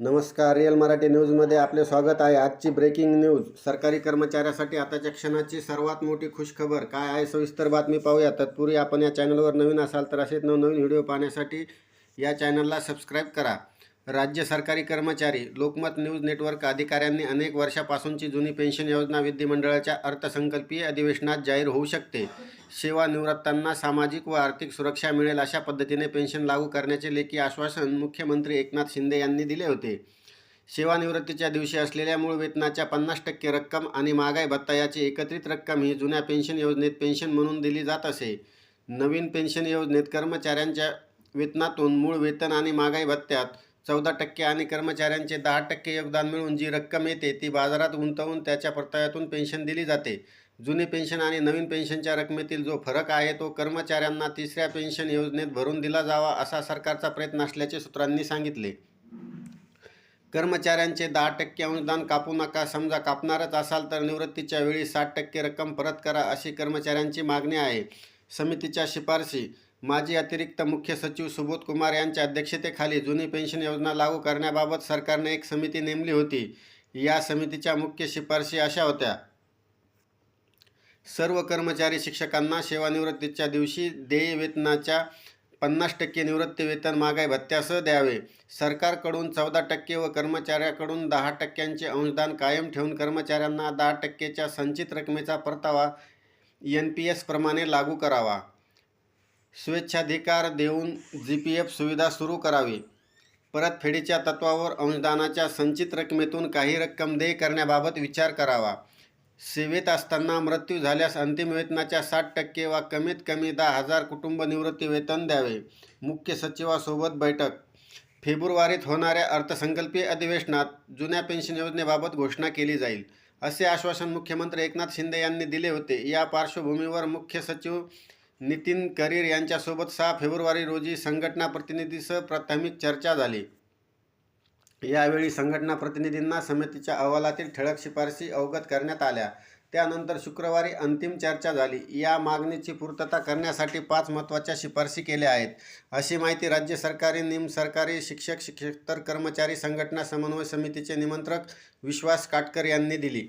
नमस्कार रिअल मराठी न्यूजमध्ये आपले स्वागत आहे. आजची ब्रेकिंग न्यूज सरकारी कर्मचाऱ्यासाठी आताच्या क्षणाची सर्वात मोठी खुशखबर. काय आहे सविस्तर बातमी पाहूया. तत्पूर्वी आपण या चॅनलवर नवीन असाल तर असेच नवनवीन व्हिडिओ पाहण्यासाठी या चॅनलला सबस्क्राईब करा. राज्य सरकारी कर्मचारी लोकमत न्यूज नेटवर्क अधिकाऱ्यांनी अनेक वर्षापासूनची जुनी पेन्शन योजना विधिमंडळाच्या अर्थसंकल्पीय अधिवेशनात जाहीर होऊ शकते. सेवानिवृत्तांना सामाजिक व आर्थिक सुरक्षा मिळेल अशा पद्धतीने पेन्शन लागू करण्याचे लेखी आश्वासन मुख्यमंत्री एकनाथ शिंदे यांनी दिले होते. सेवानिवृत्तीच्या दिवशी असलेल्या मूळ वेतनाच्या पन्नास टक्के रक्कम आणि महागाई भत्ता याची एकत्रित रक्कम ही जुन्या पेन्शन योजनेत पेन्शन म्हणून दिली जात असे. नवीन पेन्शन योजनेत कर्मचाऱ्यांच्या वेतनातून मूळ वेतन आणि महागाई भत्त्यात चौदा टक्के आणि कर्मचाऱ्यांचे दहा टक्के योगदान मिळून जी रक्कम येते ती बाजारात गुंतवून त्याच्या परताव्यातून पेन्शन दिली जाते. जुनी पेन्शन आणि नवीन पेन्शनच्या रकमेतील जो फरक आहे तो कर्मचाऱ्यांना तिसऱ्या पेन्शन योजनेत भरून दिला जावा असा सरकारचा प्रयत्न असल्याचे सूत्रांनी सांगितले. कर्मचाऱ्यांचे दहा टक्के अनुदान कापू नका समजा कापणारच असाल तर निवृत्तीच्या वेळी साठ टक्के रक्कम परत करा अशी कर्मचाऱ्यांची मागणी आहे. समितीच्या शिफारशी माजी अतिरिक्त मुख्य सचिव सुबोध कुमार यांच्या अध्यक्षतेखाली जुनी पेन्शन योजना लागू करण्याबाबत सरकारने एक समिती नेमली होती. या समितीच्या मुख्य शिफारशी अशा होत्या. सर्व कर्मचारी शिक्षकांना सेवानिवृत्तीच्या दिवशी देय वेतनाच्या पन्नास टक्के निवृत्ती वेतन महागाई भत्त्यासह द्यावे. सरकारकडून चौदा टक्के व कर्मचाऱ्याकडून दहा टक्क्यांचे अंशदान कायम ठेवून कर्मचाऱ्यांना दहा टक्केच्या संचित रकमेचा परतावा एन पी एसप्रमाणे लागू करावा. स्वेच्छाधिकार देऊन जी पी एफ सुविधा सुरू करावी. परतफेडीच्या तत्वावर अंशदानाच्या संचित रकमेतून काही रक्कम देय करण्याबाबत विचार करावा. सेवेत असताना मृत्यू झाल्यास अंतिम वेतनाच्या साठ टक्के वा कमीत कमी दहा हजार कुटुंब निवृत्ती वेतन द्यावे. मुख्य सचिवासोबत बैठक. फेब्रुवारीत होणाऱ्या अर्थसंकल्पीय अधिवेशनात जुन्या पेन्शन योजनेबाबत घोषणा केली जाईल असे आश्वासन मुख्यमंत्री एकनाथ शिंदे यांनी दिले होते. या पार्श्वभूमीवर मुख्य सचिव नितीन करीर यांच्यासोबत सहा फेब्रुवारी रोजी संघटना प्रतिनिधीसह प्राथमिक चर्चा झाली. यावेळी संघटना प्रतिनिधींना समितीच्या अहवालातील ठळक शिफारसी अवगत करण्यात आल्या. त्यानंतर शुक्रवारी अंतिम चर्चा झाली. या मागणीची पूर्तता करण्यासाठी पाच महत्त्वाच्या शिफारसी केल्या आहेत. अशी माहिती राज्य सरकारी निमसरकारी शिक्षक शिक्षकतर कर्मचारी संघटना समन्वय समितीचे निमंत्रक विश्वास काटकर यांनी दिली.